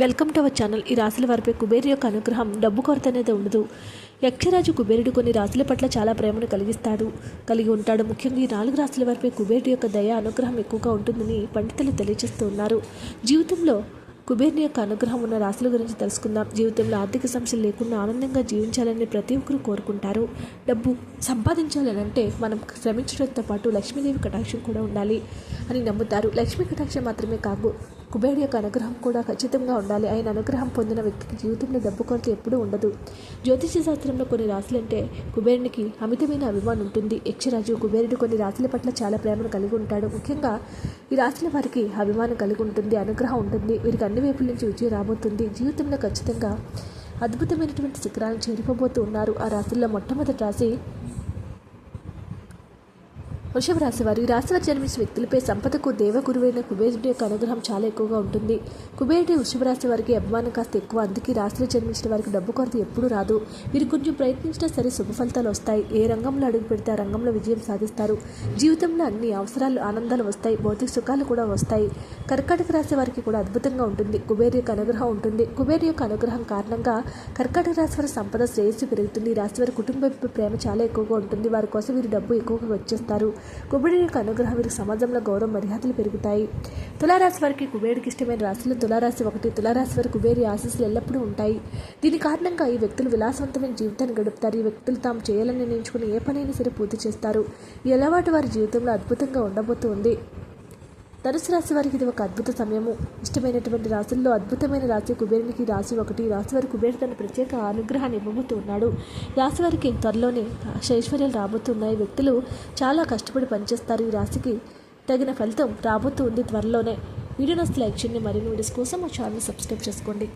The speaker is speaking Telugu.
Welcome to our channel. ఈ రాశుల వారిపై కుబేరు యొక్క అనుగ్రహం డబ్బు కొరత అనేది ఉండదు. యక్షరాజు కుబేరుడు కొన్ని రాశుల పట్ల చాలా ప్రేమను కలిగిస్తాడు. కలిగి ఉంటాడు. ముఖ్యంగా ఈ నాలుగు రాశుల వారిపై కుబేరుడు యొక్క దయ అనుగ్రహం ఎక్కువగా ఉంటుందని పండితులు తెలియజేస్తూ ఉన్నారు. జీవితంలో కుబేరుని యొక్క అనుగ్రహం ఉన్న రాశుల గురించి తెలుసుకుందాం. జీవితంలో ఆర్థిక సమస్యలు లేకుండా ఆనందంగా జీవించాలని ప్రతి ఒక్కరూ కోరుకుంటారు. డబ్బు సంపాదించాలనంటే మనం శ్రమించడంతో పాటు లక్ష్మీదేవి కటాక్షం కూడా ఉండాలి అని నమ్ముతారు. లక్ష్మీ కటాక్షం మాత్రమే కాదు కుబేరుడి యొక్క అనుగ్రహం కూడా ఖచ్చితంగా ఉండాలి. ఆయన అనుగ్రహం పొందిన వ్యక్తికి జీవితంలో డబ్బు కొరత ఎప్పుడూ ఉండదు. జ్యోతిష శాస్త్రంలో కొన్ని రాశులంటే కుబేరునికి అమితమైన అభిమానం ఉంటుంది. యక్షరాజు కుబేరుడు కొన్ని రాశుల పట్ల చాలా ప్రేమను కలిగి ఉంటాడు. ముఖ్యంగా ఈ రాశుల వారికి అభిమానం కలిగి ఉంటుంది అనుగ్రహం ఉంటుంది. వీరికి అన్ని వైపుల నుంచి విజయం రాబోతుంది. జీవితంలో ఖచ్చితంగా అద్భుతమైనటువంటి శిఖరాలను చేరుకోబోతూ ఉన్నారు. ఆ రాశుల్లో మొట్టమొదటి రాశి వృషభ రాశి వారు ఈ రాశి వారు జన్మించిన వ్యక్తులపై సంపదకు దేవగురువైన కుబేరుడి యొక్క అనుగ్రహం చాలా ఎక్కువగా ఉంటుంది. కుబేరుడి వృషభ రాశి వారికి అభిమానం కాస్త ఎక్కువ. అందుకే రాశిలో జన్మించిన వారికి డబ్బు కొరత ఎప్పుడూ రాదు. వీరు కొంచెం ప్రయత్నించినా సరే శుభ ఫలితాలు వస్తాయి. ఏ రంగంలో అడుగు పెడితే ఆ రంగంలో విజయం సాధిస్తారు. జీవితంలో అన్ని అవసరాలు ఆనందాలు వస్తాయి. భౌతిక సుఖాలు కూడా వస్తాయి. కర్కాటక రాశి వారికి కూడా అద్భుతంగా ఉంటుంది. కుబేరు యొక్క అనుగ్రహం ఉంటుంది. కుబేరు యొక్క అనుగ్రహం కారణంగా కర్కాటక రాశి వారి సంపద శ్రేయస్సు పెరుగుతుంది. రాశి వారి కుటుంబ ప్రేమ చాలా ఎక్కువగా ఉంటుంది. వారి కోసం వీరు డబ్బు ఎక్కువగా వచ్చేస్తారు కుబేరుడి యొక్క అనుగ్రహం వీరికి సమాజంలో గౌరవ మర్యాదలు పెరుగుతాయి. తులారాశి వారికి కుబేరుడికి ఇష్టమైన రాశులు తులారాశి ఒకటి తులారాశి వారి కుబేరి ఆశీస్సులు ఎల్లప్పుడూ ఉంటాయి. దీని కారణంగా ఈ వ్యక్తులు విలాసవంతమైన జీవితాన్ని గడుపుతారు. ఈ వ్యక్తులు తాము చేయాలని నిర్ణయించుకుని ఏ పనైనా సరే పూర్తి చేస్తారు. ఈ అలవాటు వారి జీవితంలో అద్భుతంగా ఉండబోతుంది. ధనుసు రాశి వారికి ఇది ఒక అద్భుత సమయము. ఇష్టమైనటువంటి రాశుల్లో అద్భుతమైన రాశి కుబేరునికి రాశి ఒకటి. రాశి వారి కుబేరు తన ప్రత్యేక అనుగ్రహాన్ని ఇవ్వబోతూ ఉన్నాడు. రాశి వారికి త్వరలోనే ఐశ్వర్యాలు రాబోతున్నాయి. వ్యక్తులు చాలా కష్టపడి పనిచేస్తారు. ఈ రాశికి తగిన ఫలితం రాబోతూ ఉంది త్వరలోనే. వీడియో నస్తే లైక్ చేయండి. మరిన్ని వీడియోస్ కోసం మా ఛానల్ సబ్స్క్రైబ్ చేసుకోండి.